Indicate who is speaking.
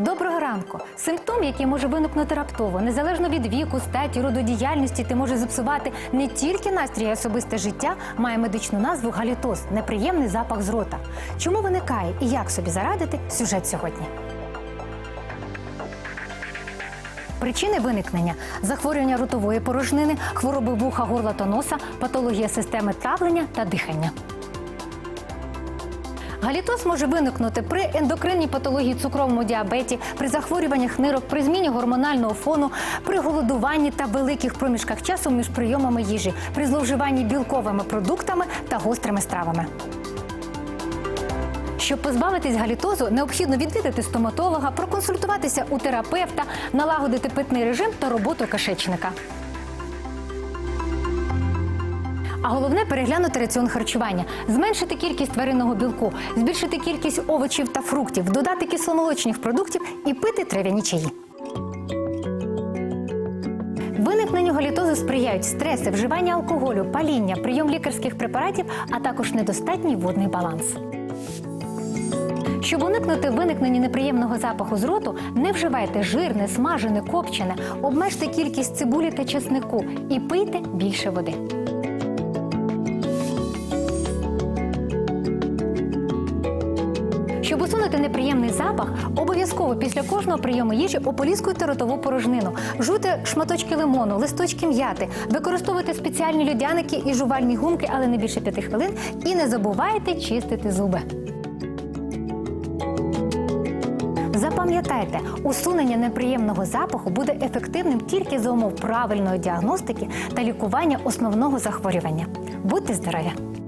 Speaker 1: Доброго ранку. Симптом, який може виникнути раптово, незалежно від віку, статі, роду діяльності, ти може зіпсувати не тільки настрій і особисте життя, має медичну назву галітоз неприємний запах з рота. Чому виникає і як собі зарадити? Сюжет сьогодні. Причини виникнення захворювання ротової порожнини, хвороби вуха, горла та носа, патологія системи травлення та дихання. Галітоз може виникнути при ендокринній патології, цукровому діабеті, при захворюваннях нирок, при зміні гормонального фону, при голодуванні та великих проміжках часу між прийомами їжі, при зловживанні білковими продуктами та гострими стравами. Щоб позбавитись галітозу, необхідно відвідати стоматолога, проконсультуватися у терапевта, налагодити питний режим та роботу кишечника. А головне переглянути раціон харчування, зменшити кількість тваринного білку, збільшити кількість овочів та фруктів, додати кисломолочних продуктів і пити трав'яні чаї. Виникненню галітозу сприяють стреси, вживання алкоголю, паління, прийом лікарських препаратів, а також недостатній водний баланс. Щоб уникнути виникнення неприємного запаху з роту, не вживайте жирне, смажене, копчене, обмежте кількість цибулі та чеснику і пийте більше води. Щоб усунути неприємний запах, обов'язково після кожного прийому їжі ополіскуйте ротову порожнину, жуйте шматочки лимону, листочки м'яти, використовуйте спеціальні льодяники і жувальні гумки, але не більше п'яти хвилин, і не забувайте чистити зуби. Запам'ятайте, усунення неприємного запаху буде ефективним тільки за умов правильної діагностики та лікування основного захворювання. Будьте здорові!